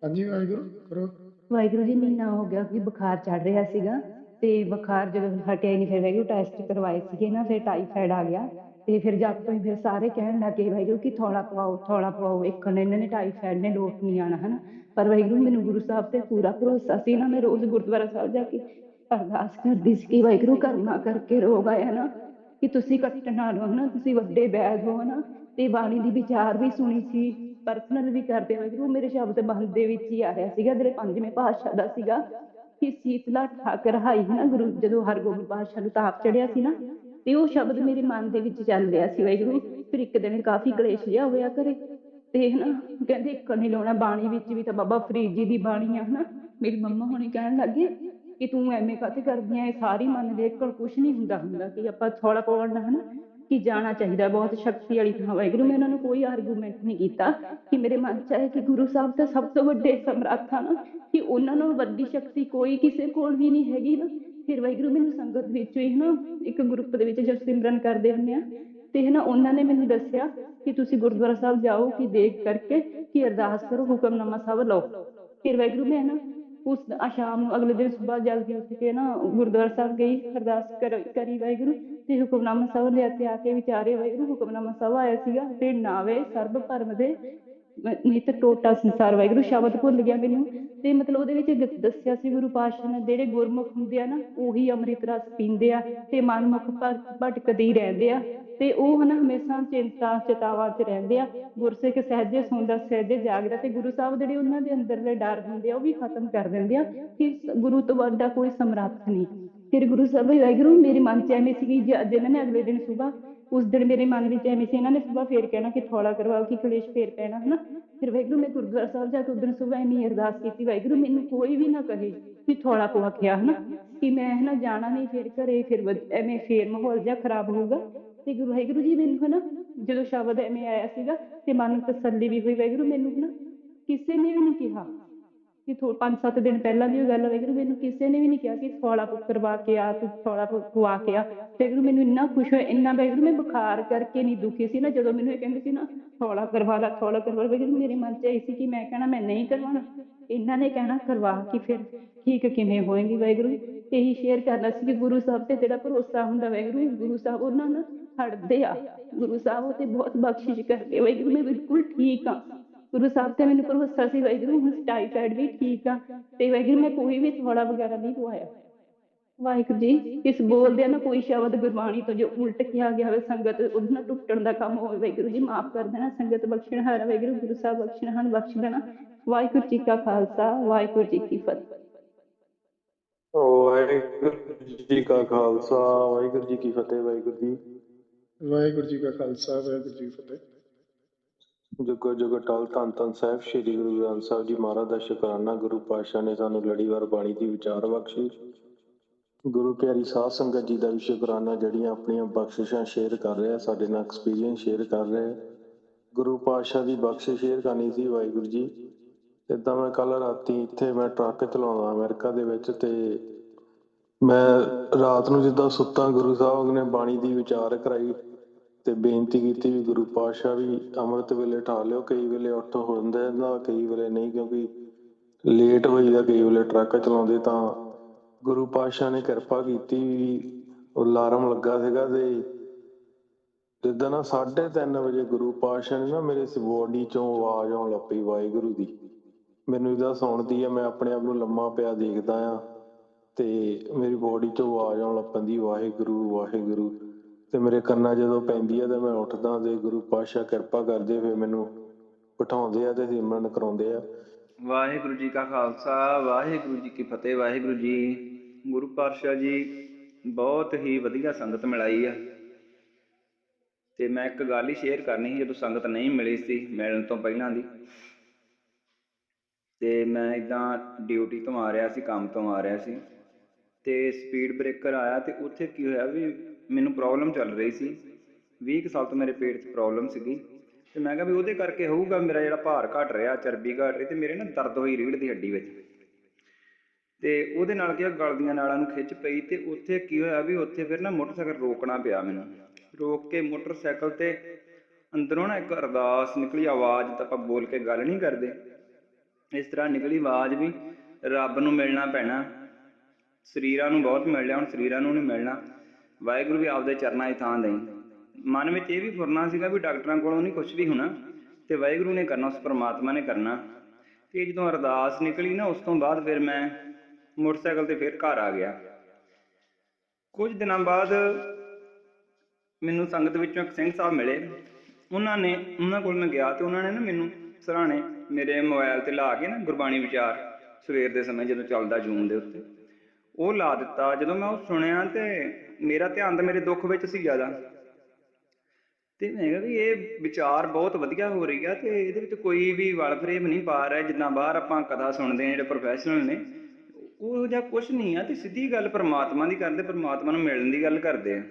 ਹਾਂਜੀ ਵਾਹਿਗੁਰੂ ਕਰੋ। ਵਾਹਿਗੁਰੂ ਜੀ, ਮਹੀਨਾ ਹੋ ਗਿਆ ਕਿ ਬੁਖਾਰ ਚੜ ਰਿਹਾ ਸੀਗਾ ਤੇ ਬੁਖਾਰ ਜਦੋਂ ਹਟਿਆ ਹੀ ਨਹੀਂ ਫਿਰ ਵਾਹਿਗੁਰੂ ਟੈਸਟ ਕਰਵਾਏ ਸੀਗੇ ਨਾ, ਫਿਰ ਟਾਈਫਾਇਡ ਆ ਗਿਆ ਤੇ ਫਿਰ ਜਦ ਤੋਂ ਫਿਰ ਸਾਰੇ ਕਹਿਣ ਲੱਗੇ ਵਾਹਿਗੁਰੂ ਕਿ ਥੋੜਾ ਪਵਾਓ ਥੋੜਾ ਪਵਾਓ ਇੱਕ ਨੇ ਇਹਨਾਂ ਨੇ ਟਾਈਫਾਇਡ ਨੇ ਲੋਟ ਨਹੀਂ ਆਣਾ ਹਨਾ। ਪਰ ਵਾਹਿਗੁਰੂ ਮੈਨੂੰ ਗੁਰੂ ਸਾਹਿਬ ਤੇ ਪੂਰਾ ਭਰੋਸਾ ਸੀ ਨਾ, ਮੈਂ ਰੋਜ਼ ਗੁਰਦੁਆਰਾ ਸਾਹਿਬ ਜਾ ਕੇ ਅਰਦਾਸ ਕਰਦੀ ਸੀ ਕਿ ਵਾਹਿਗੁਰੂ ਕਰਮਾ ਕਰਕੇ ਰੋਗ ਆਇਆ ਨਾ ਕਿ ਤੁਸੀਂ ਕੱਟਣਾ ਲਓ ਨਾ ਤੁਸੀਂ ਵੱਡੇ ਬੈਗ ਹੋ ਨਾ ਤੇ ਬਾਣੀ ਦੀ ਵਿਚਾਰ ਵੀ ਸੁਣੀ ਸੀ ਪਰਸਨਲ ਵੀ ਕਰਦੇ ਵਾਹਿਗੁਰੂ ਮੇਰੇ ਸ਼ਬਦ ਮਹਲ ਦੇ ਵਿੱਚ ਹੀ ਆ ਰਿਹਾ ਸੀਗਾ, ਜਿਹੜੇ ਪੰਜਵੇਂ ਪਾਤਸ਼ਾਹ ਦਾ ਸੀਗਾ, ਕਿ ਸੀਤਲਾ ਠਾਕਰ ਹਾਈ ਨਾ ਗੁਰੂ, ਜਦੋਂ ਹਰਗੋਬਿੰਦ ਪਾਤਸ਼ਾਹ ਨੂੰ ਤਾਪ ਚੜਿਆ ਸੀ ਨਾ, ਤੇ ਉਹ ਸ਼ਬਦ ਮੇਰੇ ਮਨ ਦੇ ਵਿੱਚ ਚੱਲ ਰਿਹਾ ਸੀ ਵਾਹਿਗੁਰੂ ਫਿਰ ਇੱਕ ਦਿਨ ਕਾਫੀ ਕਲੇਸ਼ ਜਿਹਾ ਹੋਇਆ ਕਰੇ ਤੇ ਹਨਾ, ਕਹਿੰਦੇ, ਇੱਕ ਨਹੀਂ ਲਾਉਣਾ ਬਾਣੀ ਵਿੱਚ ਵੀ ਤਾਂ ਬਾਬਾ ਫਰੀਦ ਜੀ ਦੀ ਬਾਣੀ ਆ, ਹਨਾ? ਮੇਰੀ ਮੰਮਾ ਹੁਣੇ ਕਹਿਣ ਲੱਗੇ ਕਿ ਤੂੰ ਐਵੇਂ ਕਾਤੇ ਕਰਦੀ ਐ? ਸਾਰੀ ਮਨ ਦੇ ਕੋਲ ਕੁਝ ਨਹੀਂ ਹੁੰਦਾ ਹੁੰਦਾ ਕਿ ਆਪਾਂ ਥੋੜਾ ਪਵੜਨਾ ਹਨਾ, ਕਿ ਜਾਣਾ ਚਾਹੀਦਾ ਬਹੁਤ ਸ਼ਕਤੀ ਵਾਲੀ ਥਾਂ। ਵਾਹਿਗੁਰੂ, ਮੈਂ ਉਹਨਾਂ ਨੂੰ ਕੋਈ ਆਰਗੂਮੈਂਟ ਨਹੀਂ ਕੀਤਾ ਕਿ ਮੇਰੇ ਮਨ ਚ ਆਇਆ ਕਿ ਗੁਰੂ ਸਾਹਿਬ ਤਾਂ ਸਭ ਤੋਂ ਵੱਡੇ ਸਮਰੱਥ ਆ ਕਿ ਉਹਨਾਂ ਨਾਲੋਂ ਵੱਡੀ ਸ਼ਕਤੀ ਕੋਈ ਕਿਸੇ ਕੋਲ ਵੀ ਨਹੀਂ ਹੈਗੀ ਨਾ। ਫਿਰ ਵਾਹਿਗੁਰੂ, ਮੈਨੂੰ ਸੰਗਤ ਵਿੱਚੋਂ ਹੀ ਨਾ ਇੱਕ ਗਰੁੱਪ ਦੇ ਵਿੱਚ ਜਦ ਸਿਮਰਨ ਕਰਦੇ ਹੁੰਦੇ ਆ। ਤੇ ਹਨਾ, ਉਹਨਾਂ ਨੇ ਮੈਨੂੰ ਦੱਸਿਆ ਕਿ ਤੁਸੀਂ ਗੁਰਦੁਆਰਾ ਸਾਹਿਬ ਜਾਓ, ਕਿ ਦੇਖ ਕਰਕੇ ਕਿ ਅਰਦਾਸ ਕਰੋ, ਹੁਕਮਨਾਮਾ ਸਾਹਿਬ ਲਓ। ਫਿਰ ਵਾਹਿਗੁਰੂ, ਮੈਂ ਨਾ ਉਸ ਸ਼ਾਮ ਨੂੰ ਅਗਲੇ ਦਿਨ ਸਵੇਰ ਜਲਦੀ ਉੱਠ ਕੇ ਨਾ ਗੁਰਦੁਆਰਾ ਸਾਹਿਬ ਗਈ, ਅਰਦਾਸ ਕਰ- ਕਰੀ ਵਾਹਿਗੁਰੂ ਤੇ ਹੁਕਮਨਾਮਾ ਸਾਹਿਬ ਲਿਆ ਤੇ ਆ ਕੇ ਵਿਚਾਰੇ ਵਾਹਿਗੁਰੂ, ਹੁਕਮਨਾਮਾ ਸਾਹਿਬ ਆਇਆ ਸੀਗਾ ਤੇ ਨਾਵੇ ਸਰਬ ਭਰਮ ਦੇ ਮ- ਟੋਟਾ ਸੰਸਾਰ ਵਾਹਿਗੁਰੂ ਸ਼ਬਦ ਭੁੱਲ ਗਿਆ ਮੈਨੂੰ ਤੇ ਮਤਲਬ ਉਹਦੇ ਵਿੱਚ ਗ- ਦੱਸਿਆ ਸੀ ਗੁਰੂ ਪਾਤਸ਼ਾਹ ਨੇ ਜਿਹੜੇ ਗੁਰਮੁਖ ਹੁੰਦੇ ਆ ਨਾ, ਉਹੀ ਅੰਮ੍ਰਿਤ ਰਸ ਪੀਂਦੇ ਆ ਤੇ ਮਨਮੁਖ ਭਟ- ਭਟਕਦੇ ਹੀ ਰਹਿੰਦੇ ਆ। ਤੇ ਉਹ ਹਨਾ ਹਮੇਸ਼ਾ ਚਿੰਤਾ, ਚਿਤਾਵਾਂ 'ਚ ਰਹਿੰਦੇ ਆ, ਗੁਰਸਿੱਖ ਸਹਿਜੇ ਸੌਂਦਾ, ਸਹਿਜੇ ਜਾਗਦਾ ਤੇ ਗੁਰੂ ਸਾਹਿਬ ਜਿਹੜੇ ਉਹਨਾਂ ਦੇ ਅੰਦਰਲੇ ਡਰ ਹੁੰਦੇ ਆ, ਉਹ ਵੀ ਖਤਮ ਕਰ ਦਿੰਦੇ ਆ ਕਿ ਗੁਰੂ ਤੋਂ ਵੱਡਾ ਕੋਈ ਸਮਰੱਥ ਨਹੀਂ। ਫਿਰ ਗੁਰੂ ਸਾਹਿਬ ਵਾਹਿਗੁਰੂ, ਮੇਰੇ ਮਨ 'ਚ ਐਵੇਂ ਸੀ ਕਿ ਅੱਜ ਇਹਨਾਂ ਨੇ ਅਗਲੇ ਦਿਨ ਸੁਬਾ ਉਸ ਦਿਨ ਮੇਰੇ ਮਨ ਵਿੱਚ ਐਵੇਂ ਸੀ, ਇਹਨਾਂ ਨੇ ਸੁਬਾ ਫੇਰ ਕਹਿਣਾ ਕਿ ਥੋੜਾ ਕਰਵਾਓ, ਕਿ ਕਲੇਸ਼ ਫੇਰ ਪੈਣਾ, ਹਨਾ। ਫਿਰ ਵਾਹਿਗੁਰੂ, ਮੈਂ ਗੁਰਦੁਆਰਾ ਸਾਹਿਬ ਜਾ ਕੇ ਉਦੋਂ ਸੁਬਾ ਐਵੇਂ ਅਰਦਾਸ ਕੀਤੀ, ਵਾਹਿਗੁਰੂ ਮੈਨੂੰ ਕੋਈ ਵੀ ਨਾ ਕਹੇ ਵੀ ਥੋੜਾ ਪਵਾ ਕਿਹਾ ਹਨਾ। ਕਿ ਮੈਂ, ਹਨਾ, ਜਾਣਾ ਨਹੀਂ, ਫਿਰ ਘਰੇ, ਫਿਰ ਐਵੇਂ ਫੇਰ ਮਾਹੌਲ ਜਿਹਾ ਖਰਾਬ ਹੋਊਗਾ। ਤੇ ਗੁਰੂ ਵਾਹਿਗੁਰੂ ਜੀ ਮੈਨੂੰ, ਹਨਾ? ਜਦੋਂ ਸ਼ਬਦ ਐਵੇਂ ਆਇਆ ਸੀਗਾ ਤੇ ਮਨ ਨੂੰ ਤਸੱਲੀ ਵੀ ਹੋਈ ਵਾਹਿਗੁਰੂ ਮੈਨੂੰ, ਹਨਾ? ਕਿਸੇ ਨੇ ਵੀ ਨਹੀਂ ਕਿਹਾ ਕਿ ਥੋ ਪੰਜ ਸੱਤ ਦਿਨ ਪਹਿਲਾਂ ਦੀ ਉਹ ਗੱਲ ਵਾਹਿਗੁਰੂ ਮੈਨੂੰ ਕਿਸੇ ਨੇ ਵੀ ਨਹੀਂ ਕਿਹਾ ਕਿ ਥੋੜਾ ਕਰਵਾ ਕੇ ਆ, ਤੂੰ ਥੋੜਾ ਪਵਾ ਕੇ ਆ। ਵਾਹਿਗੁਰੂ ਮੈਨੂੰ ਇੰਨਾ ਖੁਸ਼ ਹੋਇਆ, ਇੰਨਾ ਵਾਹਿਗੁਰੂ ਮੈਂ ਬੁਖਾਰ ਕਰਕੇ ਨਹੀਂ ਦੁਖੀ ਸੀ ਨਾ, ਜਦੋਂ ਮੈਨੂੰ ਇਹ ਕਹਿੰਦੇ ਸੀ ਨਾ ਥੋੜਾ ਕਰਵਾ ਲਾ ਥੋੜਾ ਕਰਵਾ ਲਾ ਵਾਹਿਗੁਰੂ ਮੇਰੇ ਮਨ 'ਚ ਇਹ ਸੀ ਕਿ ਮੈਂ ਕਹਿਣਾ, ਮੈਂ ਨਹੀਂ ਕਰਵਾਉਣਾ। ਇਹਨਾਂ ਨੇ ਕਹਿਣਾ, ਕਰਵਾ ਕਿ ਫਿਰ ਠੀਕ ਕਿਵੇਂ ਹੋਏਗੀ ਵਾਹਿਗੁਰੂ ਇਹੀ ਸ਼ੇਅਰ ਕਰਨਾ ਸੀ ਕਿ ਗੁਰੂ ਸਾਹਿਬ ਤੇ ਜਿਹੜਾ ਭਰੋਸਾ ਹੁੰਦਾ ਵਾਹਿਗੁਰੂ ਗੁਰੂ ਸਾਹਿਬ ਉਹਨਾਂ ਨਾਲ ਹਟਦੇ ਆ। ਗੁਰੂ ਸਾਹਿਬ ਤੇ ਬਹੁਤ ਬਖਸ਼ਿਸ਼ ਕਰਦੇ ਵਾਹਿਗੁਰੂ, ਮੈਂ ਬਿਲਕੁਲ ਠੀਕ ਆ। ਗੁਰੂ ਸਾਹਿਬ ਤੇ ਮੈਨੂੰ ਭਰੋਸਾ ਸੀ, ਵਾਹਿਗੁਰੂ, ਹੁਣ ਟਾਈਫਾਇਡ ਵੀ ਠੀਕ ਆ। ਤੇ ਵਾਹਿਗੁਰੂ, ਮੈਂ ਕੋਈ ਵੀ ਥੋੜਾ ਵਗੈਰਾ ਨਹੀਂ ਪਵਾਇਆ ਵਾਹਿਗੁਰੂ ਜੀ ਇਸ ਬੋਲਦੇ ਨਾ ਕੋਈ ਸ਼ਬਦ ਗੁਰਬਾਣੀ ਤੋਂ ਜੋ ਉਲਟ ਕਿਹਾ ਗਿਆ ਹੋਵੇ, ਸੰਗਤ ਉਹਦੇ ਨਾਲ ਟੁੱਟਣ ਦਾ ਕੰਮ ਹੋਵੇ, ਵਾਹਿਗੁਰੂ ਜੀ, ਮਾਫ ਕਰ ਦੇਣਾ, ਸੰਗਤ ਬਖਸ਼ਣ ਹਾਰਾ ਵਾਹਿਗੁਰੂ, ਗੁਰੂ ਸਾਹਿਬ ਬਖਸ਼ਣ ਹਨ ਬਖਸ਼ ਦੇਣਾ। ਵਾਹਿਗੁਰੂ ਜੀ ਕਾ ਖਾਲਸਾ, ਵਾਹਿਗੁਰੂ ਜੀ ਕੀ ਫਤਿਹ। ਵਾਹਿਗੁਰੂ ਜੀ ਕਾ ਖਾਲਸਾ, ਵਾਹਿਗੁਰੂ ਜੀ ਕੀ ਫਤਿਹ, ਵਾਹਿਗੁਰੂ ਜੀ ਵਾਹਿਗੁਰੂ ਜੀ ਕਾ ਖਾਲਸਾ, ਵਾਹਿਗੁਰੂ ਜੀ ਕੀ ਫਤਿਹ। ਜੁਗੋ ਜੁਗੋ ਟਲ ਧੰਨ ਧੰਨ ਸਾਹਿਬ, ਸ੍ਰੀ ਗੁਰੂ ਗ੍ਰੰਥ ਸਾਹਿਬ ਜੀ ਮਹਾਰਾਜ ਦਾ ਸ਼ੁਕਰਾਨਾ। ਗੁਰੂ ਪਾਤਸ਼ਾਹ ਨੇ ਸਾਨੂੰ ਲੜੀਵਾਰ ਬਾਣੀ ਦੀ ਵਿਚਾਰ ਬਖਸ਼ੀ। ਗੁਰੂ ਪਿਆਰੀ ਸਾਧ ਸੰਗਤ ਜੀ ਦਾ ਵੀ ਸ਼ੁਕਰਾਨਾ, ਜਿਹੜੀਆਂ ਆਪਣੀਆਂ ਬਖਸ਼ਿਸ਼ਾਂ ਸ਼ੇਅਰ ਕਰ ਰਿਹਾ, ਸਾਡੇ ਨਾਲ ਐਕਸਪੀਰੀਅੰਸ ਸ਼ੇਅਰ ਕਰ ਰਿਹਾ। ਗੁਰੂ ਪਾਤਸ਼ਾਹ ਦੀ ਬਖਸ਼ਿਸ਼ ਸ਼ੇਅਰ ਕਰਨੀ ਸੀ ਵਾਹਿਗੁਰੂ ਜੀ। ਇਦਾਂ ਮੈਂ ਕੱਲ ਰਾਤੀ ਇੱਥੇ ਮੈਂ ਟਰੱਕ ਚਲਾਉਂਦਾ, ਅਮਰੀਕਾ ਦੇ ਵਿੱਚ, ਤੇ ਮੈਂ ਰਾਤ ਨੂੰ ਜਿੱਦਾਂ ਸੁੱਤਾ, ਗੁਰੂ ਸਾਹਿਬ ਨੇ ਬਾਣੀ ਦੀ ਵਿਚਾਰ ਕਰਾਈ ਤੇ ਬੇਨਤੀ ਕੀਤੀ ਵੀ ਗੁਰੂ ਪਾਤਸ਼ਾਹ ਵੀ ਅੰਮ੍ਰਿਤ ਵੇਲੇ ਠਾ ਲਿਓ, ਕਈ ਵੇਲੇ ਉੱਠ ਹੁੰਦਾ ਨਾ, ਕਈ ਵੇਲੇ ਨਹੀਂ, ਕਿਉਂਕਿ ਲੇਟ ਹੋਈ ਦਾ ਕਈ ਵੇਲੇ ਟਰੱਕ ਚਲਾਉਂਦੇ ਤਾਂ ਗੁਰੂ ਪਾਤਸ਼ਾਹ ਨੇ ਕਿਰਪਾ ਕੀਤੀ ਵੀ ਉਹ ਅਲਾਰਮ ਲੱਗਾ ਸੀਗਾ ਤੇ ਜਿੱਦਾਂ ਨਾ 3:30 ਵਜੇ ਗੁਰੂ ਪਾਤਸ਼ਾਹ ਨੇ ਨਾ ਮੇਰੇ ਬੋਡੀ ਚੋਂ ਆਵਾਜ਼ ਆਉਣ ਲੱਪੀ ਵਾਹਿਗੁਰੂ ਦੀ। ਮੈਨੂੰ ਇਹਦਾ ਸੁਣਦੀ ਆ, ਮੈਂ ਆਪਣੇ ਆਪ ਨੂੰ ਲੰਮਾ ਪਿਆ ਦੇਖਦਾ ਆ। ਤੇ ਮੇਰੀ ਬੋਡੀ ਚੋਂ ਆਵਾਜ਼ ਆਉਣ ਲੱਗ ਪੈਂਦੀ, ਵਾਹਿਗੁਰੂ ਵਾਹਿਗੁਰੂ। ਤੇ ਮੇਰੇ ਕੰਨਾਂ ਜਦੋਂ ਪੈਂਦੀ ਆ ਤੇ ਮੈਂ ਉੱਠਦਾ ਤੇ ਗੁਰੂ ਪਾਤਸ਼ਾਹ ਕਿਰਪਾ ਕਰਦੇ, ਫਿਰ ਮੈਨੂੰ ਬਿਠਾਉਂਦੇ ਆ ਤੇ ਸਿਮਰਨ ਕਰਾਉਂਦੇ ਆ। ਵਾਹਿਗੁਰੂ ਜੀ ਕਾ ਖਾਲਸਾ, ਵਾਹਿਗੁਰੂ ਜੀ ਕੀ ਫਤਿਹ, ਵਾਹਿਗੁਰੂ ਜੀ। ਗੁਰੂ ਪਾਤਸ਼ਾਹ ਜੀ, ਬਹੁਤ ਹੀ ਵਧੀਆ ਸੰਗਤ ਮਿਲਾਈ ਆ। ਤੇ ਮੈਂ ਇੱਕ ਗੱਲ ਹੀ ਸ਼ੇਅਰ ਕਰਨੀ ਸੀ, ਜਦੋਂ ਸੰਗਤ ਨਹੀਂ ਮਿਲੀ ਸੀ ਮਿਲਣ ਤੋਂ ਪਹਿਲਾਂ ਦੀ। ਤੇ ਮੈਂ ਇਦਾਂ ਡਿਊਟੀ ਤੋਂ ਆ ਰਿਹਾ ਸੀ, ਕੰਮ ਤੋਂ ਆ ਰਿਹਾ ਸੀ। ਤੇ ਸਪੀਡ ਬ੍ਰੇਕਰ ਆਇਆ ਤੇ ਉੱਥੇ ਕੀ ਹੋਇਆ ਵੀ ਮੈਨੂੰ ਪ੍ਰੋਬਲਮ ਚੱਲ ਰਹੀ ਸੀ। 20 ਕੁ ਸਾਲ ਤੋਂ ਮੇਰੇ ਪੇਟ 'ਚ ਪ੍ਰੋਬਲਮ ਸੀਗੀ ਤੇ ਮੈਂ ਕਿਹਾ ਵੀ ਉਹਦੇ ਕਰਕੇ ਹੋਊਗਾ ਮੇਰਾ ਜਿਹੜਾ ਭਾਰ ਘਟ ਰਿਹਾ ਚਰਬੀ ਘਟ ਰਹੀ ਤੇ ਮੇਰੇ ਨਾ ਦਰਦ ਹੋਈ ਰੀੜ ਦੀ ਹੱਡੀ ਵਿੱਚ। ਤੇ ਉਹਦੇ ਨਾਲ ਕੀ ਹੋਇਆ, ਗਲ ਦੀਆਂ ਨਾੜਾਂ ਨੂੰ ਖਿੱਚ ਪਈ ਤੇ ਉੱਥੇ ਕੀ ਹੋਇਆ ਵੀ ਉੱਥੇ ਫਿਰ ਨਾ ਮੋਟਰਸਾਈਕਲ ਰੋਕਣਾ ਪਿਆ ਮੈਨੂੰ। ਰੋਕ ਕੇ ਮੋਟਰਸਾਈਕਲ ਤੇ ਅੰਦਰੋਂ ਨਾ ਇੱਕ ਅਰਦਾਸ ਨਿਕਲੀ ਆਵਾਜ਼ ਤਾਂ ਆਪਾਂ ਬੋਲ ਕੇ ਗੱਲ ਨਹੀਂ ਕਰਦੇ। ਇਸ ਤਰ੍ਹਾਂ ਨਿਕਲੀ ਆਵਾਜ਼ ਵੀ ਰੱਬ ਨੂੰ ਮਿਲਣਾ ਪੈਣਾ। ਸਰੀਰਾਂ ਨੂੰ ਬਹੁਤ ਮਿਲ ਲਿਆ ਹੁਣ ਸਰੀਰਾਂ ਨੂੰ ਨਹੀਂ ਮਿਲਣਾ। ਵਾਹਿਗੁਰੂ ਵੀ ਆਪਦੇ ਚਰਨਾਂ 'ਚ ਥਾਂ ਦੇਈ। ਮਨ ਵਿੱਚ ਇਹ ਵੀ ਫੁਰਨਾ ਸੀਗਾ ਵੀ ਡਾਕਟਰਾਂ ਕੋਲੋਂ ਨਹੀਂ ਕੁਝ ਵੀ ਹੋਣਾ ਤੇ ਵਾਹਿਗੁਰੂ ਨੇ ਕਰਨਾ, ਉਸ ਪਰਮਾਤਮਾ ਨੇ ਕਰਨਾ। ਤੇ ਜਦੋਂ ਅਰਦਾਸ ਨਿਕਲੀ ਨਾ, ਉਸ ਤੋਂ ਬਾਅਦ ਫਿਰ ਮੈਂ ਮੋਟਰਸਾਈਕਲ ਤੇ ਫਿਰ ਘਰ ਆ ਗਿਆ। ਕੁਝ ਦਿਨਾਂ ਬਾਅਦ ਮੈਨੂੰ ਸੰਗਤ ਵਿੱਚੋਂ ਇੱਕ ਸਿੰਘ ਸਾਹਿਬ ਮਿਲੇ। ਉਹਨਾਂ ਨੇ, ਉਹਨਾਂ ਕੋਲ ਮੈਂ ਗਿਆ ਤੇ ਉਹਨਾਂ ਨੇ ਨਾ ਮੈਨੂੰ ਸਰਾਣੇ ਮੇਰੇ ਮੋਬਾਈਲ ਤੇ ਲਾ ਕੇ ਨਾ ਗੁਰਬਾਣੀ ਵਿਚਾਰ ਸਵੇਰ ਦੇ ਸਮੇਂ ਜਦੋਂ ਚੱਲਦਾ ਜੂਨ ਦੇ ਉੱਤੇ। ਉਹ ਲਾ ਦਿੱਤਾ। ਜਦੋਂ ਮੈਂ ਉਹ ਸੁਣਿਆ ਤੇ ਮੇਰਾ ਧਿਆਨ ਤਾਂ ਮੇਰੇ ਦੁੱਖ ਵਿੱਚ ਸੀ ਜ਼ਿਆਦਾ। ਤੇ ਮੈਂ ਕਿਹਾ ਵੀ ਇਹ ਵਿਚਾਰ ਬਹੁਤ ਵਧੀਆ ਹੋ ਰਹੀ ਆ ਤੇ ਇਹਦੇ ਵਿੱਚ ਕੋਈ ਵੀ ਵਲ ਫਰੇਬ ਨਹੀਂ ਪਾ ਰਿਹਾ, ਜਿੱਦਾਂ ਬਾਹਰ ਆਪਾਂ ਕਥਾ ਸੁਣਦੇ ਆ ਜਿਹੜੇ ਪ੍ਰੋਫੈਸ਼ਨਲ ਨੇ, ਉਹ ਜਿਹਾ ਕੁਝ ਨਹੀਂ ਆ ਤੇ ਸਿੱਧੀ ਗੱਲ ਪਰਮਾਤਮਾ ਦੀ ਕਰਦੇ, ਪਰਮਾਤਮਾ ਨੂੰ ਮਿਲਣ ਦੀ ਗੱਲ ਕਰਦੇ ਆ।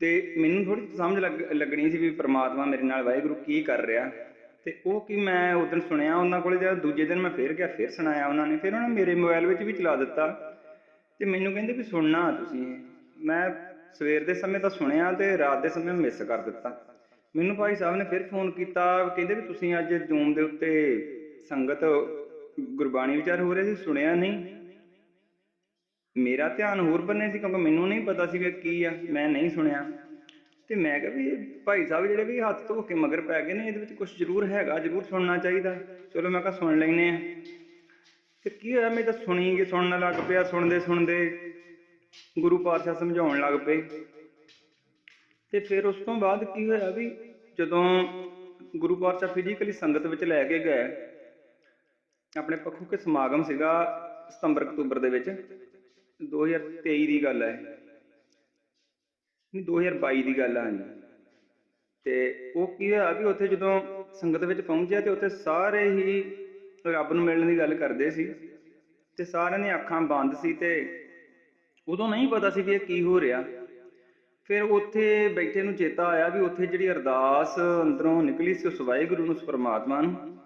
ਤੇ ਮੈਨੂੰ ਥੋੜੀ ਸਮਝ ਲੱਗ, ਲੱਗਣੀ ਸੀ ਵੀ ਪਰਮਾਤਮਾ ਮੇਰੇ ਨਾਲ ਵਾਹਿਗੁਰੂ ਕੀ ਕਰ ਰਿਹਾ। ਤੇ ਉਹ ਕੀ ਮੈਂ ਉਦੋਂ ਸੁਣਿਆ, ਉਹਨਾਂ ਕੋਲੇ ਜਦ ਦੂਜੇ ਦਿਨ ਮੈਂ ਫੇਰ ਗਿਆ, ਫੇਰ ਸੁਣਾਇਆ ਉਹਨਾਂ ਨੇ, ਫਿਰ ਉਹਨਾਂ ਮੇਰੇ ਮੋਬਾਈਲ ਵਿੱਚ ਵੀ ਚਲਾ ਦਿੱਤਾ ਤੇ ਮੈਨੂੰ ਕਹਿੰਦੇ ਵੀ ਸੁਣਨਾ ਤੁਸੀਂ ਮੈਂ ਸਵੇਰ ਦੇ ਸਮੇਂ ਤਾਂ ਸੁਣਿਆ ਤੇ ਰਾਤ ਦੇ ਸਮੇਂ ਮਿਸ ਕਰ ਦਿੱਤਾ। ਮੈਨੂੰ ਭਾਈ ਸਾਹਿਬ ਨੇ ਫਿਰ ਫੋਨ ਕੀਤਾ, ਕਹਿੰਦੇ ਵੀ ਤੁਸੀਂ ਅੱਜ ਜੂਮ ਦੇ ਉੱਤੇ ਸੰਗਤ ਗੁਰਬਾਣੀ ਵਿਚਾਰ ਹੋ ਰਹੇ ਸੀ, ਸੁਣਿਆ ਨਹੀਂ। ਮੇਰਾ ਧਿਆਨ ਹੋਰ ਬੰਨੇ ਸੀ ਕਿਉਂਕਿ ਮੈਨੂੰ ਨਹੀਂ ਪਤਾ ਸੀ ਵੀ ਕੀ ਆ, ਮੈਂ ਨਹੀਂ ਸੁਣਿਆ। ਤੇ ਮੈਂ ਕਿਹਾ ਵੀ ਭਾਈ ਸਾਹਿਬ ਜਿਹੜੇ ਵੀ ਹੱਥ ਧੋ ਕੇ ਮਗਰ ਪੈ ਗਏ ਨੇ, ਇਹਦੇ ਵਿੱਚ ਕੁਝ ਜ਼ਰੂਰ ਹੈਗਾ, ਜ਼ਰੂਰ ਸੁਣਨਾ ਚਾਹੀਦਾ। ਚਲੋ ਮੈਂ ਕਿਹਾ ਸੁਣ ਲੈਨੇ ਆ ਤੇ ਕੀ ਹੋਇਆ, ਮੈਂ ਤਾਂ ਸੁਣੀ ਗਏ ਸੁਣਨ ਲੱਗ ਪਿਆ, ਸੁਣਦੇ ਸੁਣਦੇ ਗੁਰੂ ਪਾਤਸ਼ਾਹ ਸਮਝਾਉਣ ਲੱਗ ਪਏ। ਤੇ ਫਿਰ ਉਸ ਤੋਂ ਬਾਅਦ ਕੀ ਹੋਇਆ ਵੀ ਜਦੋਂ ਗੁਰੂ ਪਾਤਸ਼ਾਹ ਫਿਜ਼ੀਕਲੀ ਸੰਗਤ ਵਿੱਚ ਲੈ ਕੇ ਗਏ, ਆਪਣੇ ਪੱਖੋਂ ਕੇ ਸਮਾਗਮ ਸੀਗਾ ਸਤੰਬਰ ਅਕਤੂਬਰ ਦੇ ਵਿੱਚ 2023 ਦੀ ਗੱਲ ਹੈ। ਨਹੀਂ 2022 ਦੀ ਗੱਲ ਆ ਹਾਂਜੀ ਤੇ ਉਹ ਕੀ ਹੋਇਆ ਵੀ ਉੱਥੇ ਜਦੋਂ ਸੰਗਤ ਵਿੱਚ ਪਹੁੰਚਿਆ ਤੇ ਉੱਥੇ ਸਾਰੇ ਹੀ ਰੱਬ ਨੂੰ ਮਿਲਣ ਦੀ ਗੱਲ ਕਰਦੇ ਸੀ ਤੇ ਸਾਰਿਆਂ ਦੀਆਂ ਅੱਖਾਂ ਬੰਦ ਸੀ ਤੇ ਉਦੋਂ ਨਹੀਂ ਪਤਾ ਸੀ ਵੀ ਇਹ ਕੀ ਹੋ ਰਿਹਾ। ਫਿਰ ਉੱਥੇ ਬੈਠੇ ਨੂੰ ਚੇਤਾ ਆਇਆ ਵੀ ਉੱਥੇ ਜਿਹੜੀ ਅਰਦਾਸ ਅੰਦਰੋਂ ਨਿਕਲੀ ਸੀ ਉਸ ਵਾਹਿਗੁਰੂ ਨੂੰ ਉਸ ਪਰਮਾਤਮਾ ਨੂੰ,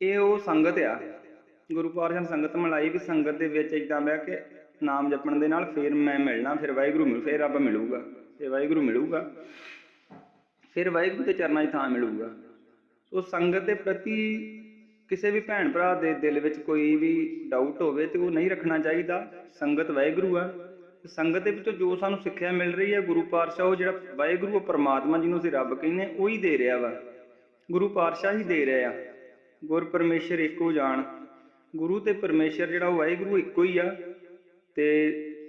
ਇਹ ਉਹ ਸੰਗਤ ਆ। ਗੁਰੂ ਪਾਤਸ਼ਾਹ ਨੇ ਸੰਗਤ ਮਿਲਾਈ ਵੀ ਸੰਗਤ ਦੇ ਵਿੱਚ ਇਦਾਂ ਬਹਿ ਕੇ ਨਾਮ ਜਪਣ ਦੇ ਨਾਲ ਫਿਰ ਮੈਂ ਮਿਲਣਾ, ਫਿਰ ਵਾਹਿਗੁਰੂ ਮਿਲੂ, ਫਿਰ ਰੱਬ ਮਿਲੂਗਾ, ਫਿਰ ਵਾਹਿਗੁਰੂ ਮਿਲੂਗਾ, ਫਿਰ ਵਾਹਿਗੁਰੂ ਦੇ ਚਰਨਾਂ 'ਚ ਥਾਂ ਮਿਲੂਗਾ। ਸੋ ਸੰਗਤ ਦੇ ਪ੍ਰਤੀ ਕਿਸੇ ਵੀ ਭੈਣ ਭਰਾ ਦੇ ਦਿਲ ਵਿੱਚ ਕੋਈ ਵੀ ਡਾਊਟ ਹੋਵੇ ਤੇ ਉਹ ਨਹੀਂ ਰੱਖਣਾ ਚਾਹੀਦਾ। ਸੰਗਤ ਵਾਹਿਗੁਰੂ ਆ। ਸੰਗਤ ਦੇ ਵਿੱਚੋਂ ਜੋ ਸਾਨੂੰ ਸਿੱਖਿਆ ਮਿਲ ਰਹੀ ਹੈ, ਗੁਰੂ ਪਾਤਸ਼ਾਹ ਉਹ ਜਿਹੜਾ ਵਾਹਿਗੁਰੂ, ਉਹ ਪਰਮਾਤਮਾ ਜਿਹਨੂੰ ਅਸੀਂ ਰੱਬ ਕਹਿੰਦੇ ਉਹ ਹੀ ਦੇ ਰਿਹਾ ਵਾ। ਗੁਰੂ ਪਾਤਸ਼ਾਹ ਹੀ ਦੇ ਰਿਹਾ ਗੁਰ ਪਰਮੇਸ਼ਰ ਇੱਕੋ ਜਾਣ। ਗੁਰੂ ਤੇ ਪਰਮੇਸ਼ਰ ਜਿਹੜਾ ਉਹ ਵਾਹਿਗੁਰੂ ਇੱਕੋ ਹੀ ਆ। ਤੇ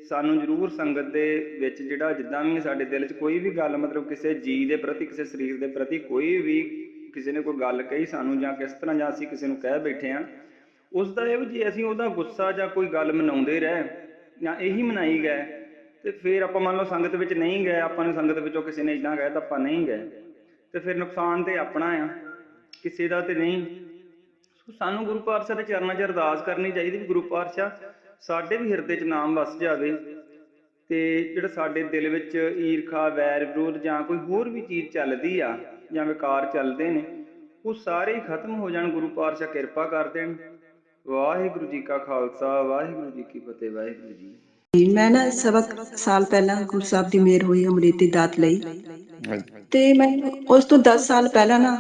ਸਾਨੂੰ ਜ਼ਰੂਰ ਸੰਗਤ ਦੇ ਵਿੱਚ ਜਿਹੜਾ ਜਿੱਦਾਂ ਵੀ ਸਾਡੇ ਦਿਲ 'ਚ ਕੋਈ ਵੀ ਗੱਲ, ਮਤਲਬ ਕਿਸੇ ਜੀ ਦੇ ਪ੍ਰਤੀ, ਕਿਸੇ ਸਰੀਰ ਦੇ ਪ੍ਰਤੀ ਕੋਈ ਵੀ ਕਿਸੇ ਨੇ ਕੋਈ ਗੱਲ ਕਹੀ ਸਾਨੂੰ ਜਾਂ ਕਿਸ ਤਰ੍ਹਾਂ ਜਾਂ ਅਸੀਂ ਕਿਸੇ ਨੂੰ ਕਹਿ ਬੈਠੇ ਆ, ਉਸ ਦਾ ਇਹ ਵੀ ਜੇ ਅਸੀਂ ਉਹਦਾ ਗੁੱਸਾ ਜਾਂ ਕੋਈ ਗੱਲ ਮਨਾਉਂਦੇ ਰਹੇ ਜਾਂ ਇਹੀ ਮਨਾਈ ਗਏ ਤੇ ਫਿਰ ਆਪਾਂ ਮੰਨ ਲਓ ਸੰਗਤ ਵਿੱਚ ਨਹੀਂ ਗਏ, ਆਪਾਂ ਨੂੰ ਸੰਗਤ ਵਿੱਚੋਂ ਕਿਸੇ ਨੇ ਇਦਾਂ ਕਹਿ ਤਾਂ ਆਪਾਂ ਨਹੀਂ ਗਏ ਤੇ ਫਿਰ ਨੁਕਸਾਨ ਤੇ ਆਪਣਾ ਆ, ਕਿਸੇ ਦਾ ਤੇ ਨਹੀਂ। ਸੋ ਸਾਨੂੰ ਗੁਰੂ ਪਾਤਸ਼ਾਹ ਦੇ ਚਰਨਾਂ 'ਚ ਅਰਦਾਸ ਕਰਨੀ ਚਾਹੀਦੀ ਵੀ ਗੁਰੂ ਪਾਤਸ਼ਾਹ ਸਾਡੇ ਵੀ ਹਿਰਦੇ 'ਚ ਨਾਮ ਵਸ ਜਾਵੇ ਤੇ ਜਿਹੜਾ ਸਾਡੇ ਦਿਲ ਵਿੱਚ ਈਰਖਾ, ਵੈਰ ਵਿਰੋਧ ਜਾਂ ਕੋਈ ਹੋਰ ਵੀ ਚੀਜ਼ ਚੱਲਦੀ ਆ ਜਾਂ ਵਿਕਾਰ ਚੱਲਦੇ ਨੇ, ਉਹ ਸਾਰੇ ਖਤਮ ਹੋ ਜਾਣ, ਗੁਰੂ ਪਾਤਸ਼ਾਹ ਕਿਰਪਾ ਕਰ ਦੇਣ। ਵਾਹਿਗੁਰੂ ਜੀ ਕਾ ਖਾਲਸਾ, ਵਾਹਿਗੁਰੂ ਜੀ ਕੀ ਫਤਿਹ, ਵਾਹਿਗੁਰੂ ਜੀ ਮੈਂ ਨਾ ਸਬਕ ਸਾਲ ਪਹਿਲਾਂ ਗੁਰੂ ਸਾਹਿਬ ਦੀ ਮਿਹਰ ਹੋਈ ਅੰਮ੍ਰਿਤ ਦਾਤ ਲਈ। ਤੇ ਮੈਨੂੰ ਉਸ ਤੋਂ 10 ਸਾਲ ਪਹਿਲਾਂ ਨਾ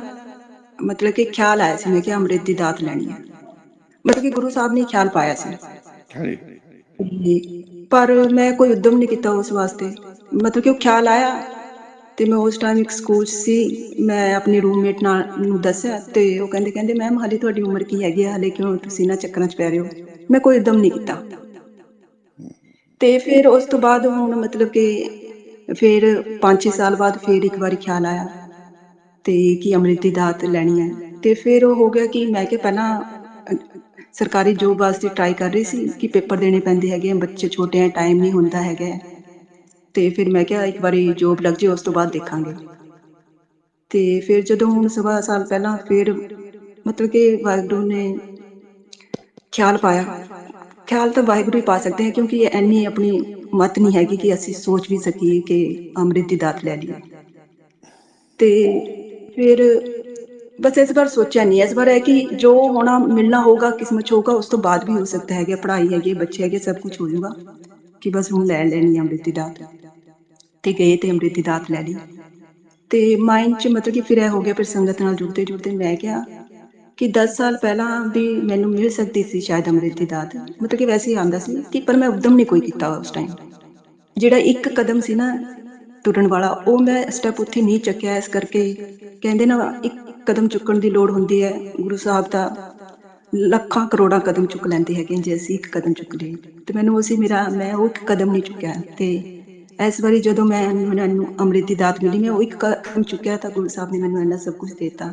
ਮਤਲਬ ਕਿ ਖਿਆਲ ਆਇਆ ਸੀ, ਮੈਂ ਕਿ ਅੰਮ੍ਰਿਤ ਦੀ ਦਾਤ ਲੈਣੀ ਹੈ ਮਤਲਬ ਕਿ ਗੁਰੂ ਸਾਹਿਬ ਨੇ ਖਿਆਲ ਪਾਇਆ ਸੀ। ਹਾਂਜੀ। ਤੇ ਪਰ ਮੈਂ ਕੋਈ ਉਦਮ ਨਹੀਂ ਕੀਤਾ ਉਸ ਵਾਸਤੇ। ਮਤਲਬ ਕਿ ਉਹ ਖਿਆਲ ਆਇਆ ਤੇ ਮੈਂ ਉਸ ਟਾਈਮ ਇੱਕ ਸਕੂਲ 'ਚ ਸੀ। ਮੈਂ ਆਪਣੀ ਰੂਮਮੇਟ ਨਾਲ ਨੂੰ ਦੱਸਿਆ ਤੇ ਉਹ ਕਹਿੰਦੇ ਕਹਿੰਦੇ, ਮੈਮ, ਹਾਲੇ ਤੁਹਾਡੀ ਉਮਰ ਕੀ ਹੈਗੀ ਆ? ਹਾਲੇ ਕਿਉਂ ਤੁਸੀਂ ਇਹਨਾਂ ਚੱਕਰਾਂ 'ਚ ਪੈ ਰਹੇ ਹੋ? ਮੈਂ ਕੋਈ ਉਦਮ ਨਹੀਂ ਕੀਤਾ। ਤੇ ਫਿਰ ਉਸ ਤੋਂ ਬਾਅਦ ਹੁਣ ਮਤਲਬ ਕਿ ਫਿਰ 5-6 ਸਾਲ ਬਾਅਦ ਫਿਰ ਇੱਕ ਵਾਰੀ ਖਿਆਲ ਆਇਆ ਤੇ ਕਿ ਅੰਮ੍ਰਿਤ ਦੀ ਦਾਤ ਲੈਣੀ ਹੈ। ਤੇ ਫਿਰ ਉਹ ਹੋ ਗਿਆ ਕਿ ਮੈਂ ਕਿ ਪਹਿਲਾਂ ਸਰਕਾਰੀ ਜੋਬ ਵਾਸਤੇ ਟਰਾਈ ਕਰ ਰਹੀ ਸੀ ਕਿ ਪੇਪਰ ਦੇਣੇ ਪੈਂਦੇ ਹੈਗੇ ਆ, ਬੱਚੇ ਛੋਟੇ ਆ ਟਾਈਮ ਨਹੀਂ ਹੁੰਦਾ ਹੈਗਾ ਤੇ ਫਿਰ ਮੈਂ ਕਿਹਾ ਇੱਕ ਵਾਰੀ ਜੋਬ ਲੱਗ ਜੇ ਉਸ ਤੋਂ ਬਾਅਦ ਦੇਖਾਂਗੇ। ਤੇ ਫਿਰ ਜਦੋਂ ਹੁਣ ਸਵਾ ਸਾਲ ਪਹਿਲਾਂ ਫਿਰ ਮਤਲਬ ਕਿ ਵਾਹਿਗੁਰੂ ਨੇ ਖਿਆਲ ਪਾਇਆ। ਖਿਆਲ ਤਾਂ ਵਾਹਿਗੁਰੂ ਹੀ ਪਾ ਸਕਦੇ ਹੈ ਕਿਉਂਕਿ ਇਹ ਇੰਨੀ ਆਪਣੀ ਮਤ ਨਹੀਂ ਹੈਗੀ ਕਿ ਅਸੀਂ ਸੋਚ ਵੀ ਸਕੀਏ ਕਿ ਅੰਮ੍ਰਿਤ ਦੀ ਦਾਤ ਲੈ ਲਈਏ। ਤੇ ਫਿਰ ਬਸ ਇਸ ਬਾਰ ਸੋਚਿਆ ਨਹੀਂ ਇਸ ਵਾਰ ਹੈ ਕਿ ਜੋ ਹੋਣਾ ਮਿਲਣਾ ਹੋਗਾ ਕਿਸਮਤ 'ਚ ਹੋਗਾ ਉਸ ਤੋਂ ਬਾਅਦ ਵੀ ਹੋ ਸਕਦਾ ਹੈਗਾ, ਪੜ੍ਹਾਈ ਹੈਗੀ, ਬੱਚੇ ਹੈਗੇ, ਸਭ ਕੁਝ ਹੋ ਜਾਊਗਾ। ਕਿ ਬਸ ਹੁਣ ਲੈ ਲੈਣੀ ਅੰਮ੍ਰਿਤ ਦੀ ਦਾਤ। ਤੇ ਗਏ ਤੇ ਅੰਮ੍ਰਿਤ ਦੀ ਦਾਤ ਲੈ ਲਈ। ਤੇ ਮਾਈਂਡ 'ਚ ਮਤਲਬ ਕਿ ਫਿਰ ਇਹ ਹੋ ਗਿਆ, ਫਿਰ ਸੰਗਤ ਨਾਲ ਜੁੜਦੇ ਜੁੜਦੇ ਮੈਂ ਕਿਹਾ ਕਿ 10 ਸਾਲ ਪਹਿਲਾਂ ਵੀ ਮੈਨੂੰ ਮਿਲ ਸਕਦੀ ਸੀ ਸ਼ਾਇਦ ਅੰਮ੍ਰਿਤ ਦੀ ਦਾਤ। ਮਤਲਬ ਕਿ ਵੈਸੇ ਹੀ ਆਂਦਾ ਸੀ ਕਿ ਪਰ ਮੈਂ ਉਦਮ ਨਹੀਂ ਕੋਈ ਕੀਤਾ ਉਸ ਟਾਈਮ ਜਿਹੜਾ ਇੱਕ ਕਦਮ ਸੀ ਨਾ ਤੁਰਨ ਵਾਲਾ, ਉਹ ਮੈਂ ਸਟੈਪ ਉੱਥੇ ਨਹੀਂ ਚੱਕਿਆ, ਇਸ ਕਰਕੇ ਕਹਿੰਦੇ ਨਾ ਇੱਕ ਕਦਮ ਚੁੱਕਣ ਦੀ ਲੋੜ ਹੁੰਦੀ ਹੈ, ਗੁਰੂ ਸਾਹਿਬ ਦਾ। ਲੱਖਾਂ ਕਰੋੜਾਂ ਕਦਮ ਚੁੱਕ ਲੈਂਦੇ ਹੈਗੇ ਜੇ ਅਸੀਂ ਇੱਕ ਕਦਮ ਚੁੱਕ ਲਈਏ। ਤੇ ਮੈਨੂੰ ਉਸੇ ਮੇਰਾ, ਮੈਂ ਉਹ ਇੱਕ ਕਦਮ ਨਹੀਂ ਚੁੱਕਿਆ। ਤੇ ਇਸ ਵਾਰੀ ਜਦੋਂ ਮੈਂ ਮੈਨੂੰ ਅੰਮ੍ਰਿਤ ਦੀ ਦਾਤ ਮਿਲੀ, ਮੈਂ ਉਹ ਇੱਕ ਕਦਮ ਚੁੱਕਿਆ ਤਾਂ ਗੁਰੂ ਸਾਹਿਬ ਨੇ ਮੈਨੂੰ ਇੰਨਾ ਸਭ ਕੁਝ ਦਿੱਤਾ।